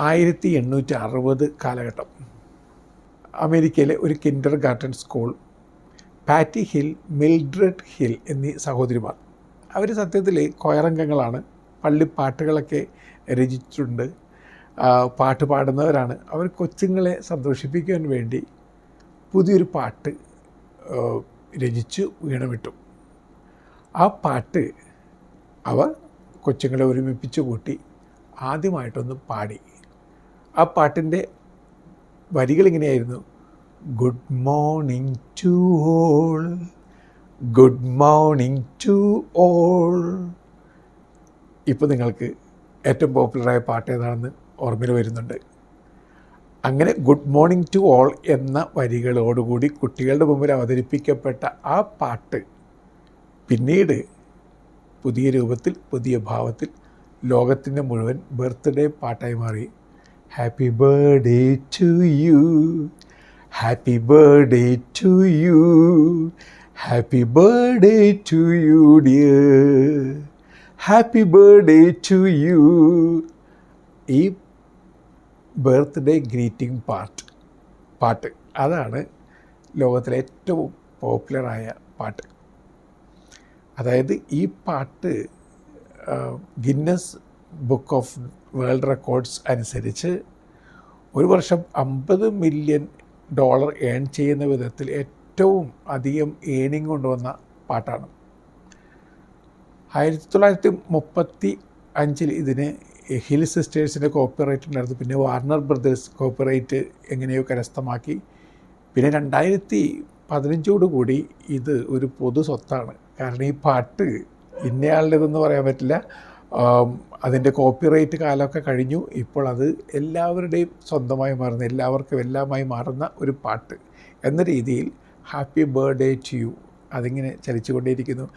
ആയിരത്തി എണ്ണൂറ്റി അറുപത് കാലഘട്ടം. അമേരിക്കയിലെ ഒരു kindergarten school Patty Hill Mildred Hill എന്നീ സഹോദരിമാർ. അവർ സത്യത്തിൽ കൊയറംഗങ്ങളാണ്. പള്ളിപ്പാട്ടുകളൊക്കെ രചിച്ചിട്ടുണ്ട്. പാട്ട് പാടുന്നവരാണ്. അവർ കൊച്ചുങ്ങളെ സന്തോഷിപ്പിക്കാൻ വേണ്ടി പുതിയൊരു പാട്ട് രചിച്ച് വീണമിട്ടു. ആ പാട്ട് അവർ കൊച്ചുങ്ങളെ ഒരുമിപ്പിച്ച് കൂട്ടി ആദ്യമായിട്ടൊന്ന് പാടി. ആ പാട്ടിന്റെ വരികൾ ഇങ്ങനെയായിരുന്നു. Good morning to all good morning to all ഇപ്പോൾ നിങ്ങൾക്ക് ഏറ്റവും പോപ്പുലറായ പാട്ട് ഏതാണെന്ന് ഓർമ്മയിൽ വരുന്നുണ്ട്. അങ്ങനെ ഗുഡ് മോർണിംഗ് ടു ഓൾ എന്ന വരികളോടുകൂടി കുട്ടികളുടെ മുമ്പിൽ അവതരിപ്പിക്കപ്പെട്ട ആ പാട്ട് പിന്നീട് പുതിയ രൂപത്തിൽ പുതിയ ഭാവത്തിൽ ലോകത്തിന്റെ മുഴുവൻ ബർത്ത്ഡേ പാട്ടായി മാറി. Happy birthday to you happy birthday to you happy birthday to you dear happy birthday to you ഈ ബർത്ത്ഡേ ഗ്രീറ്റിംഗ് പാർട്ട് പാട്ട് അതാണ് ലോകത്തിലെ ഏറ്റവും പോപ്പുലറായ പാട്ട് അതായത് ഈ പാട്ട് Guinness book of world records അനുസരിച്ച് ഒരു വർഷം അമ്പത് മില്യൺ ഡോളർ ഏൺ ചെയ്യുന്ന വിധത്തിൽ ഏറ്റവും അധികം ഏണിങ് കൊണ്ടുവന്ന പാട്ടാണ്. ആയിരത്തി തൊള്ളായിരത്തി മുപ്പത്തി അഞ്ചിൽ ഇതിന് ഹിൽ സിസ്റ്റേഴ്സിന്റെ കോപ്പിറൈറ്റ് ഉണ്ടായിരുന്നു. പിന്നെ വാർണർ ബ്രദേഴ്സ് കോപ്പിറൈറ്റ് എങ്ങനെയോ കരസ്ഥമാക്കി. പിന്നെ രണ്ടായിരത്തി പതിനഞ്ചോടുകൂടി ഇത് ഒരു പൊതു സ്വത്താണ്. കാരണം ഈ പാട്ട് ഇന്നയാളുടേതെന്ന് പറയാൻ പറ്റില്ല. അതിന്റെ കോപ്പിറൈറ്റ് കാലമൊക്കെ കഴിഞ്ഞു. ഇപ്പോൾ അത് എല്ലാവരുടെയും സ്വന്തമായി മാറുന്ന എല്ലാവർക്കും എല്ലാമായി മാറുന്ന ഒരു പാട്ട് എന്ന രീതിയിൽ ഹാപ്പി ബർത്ത്ഡേ ടു യു. അതിങ്ങനെ ചലിച്ചുകൊണ്ടേയിരിക്കുന്നു.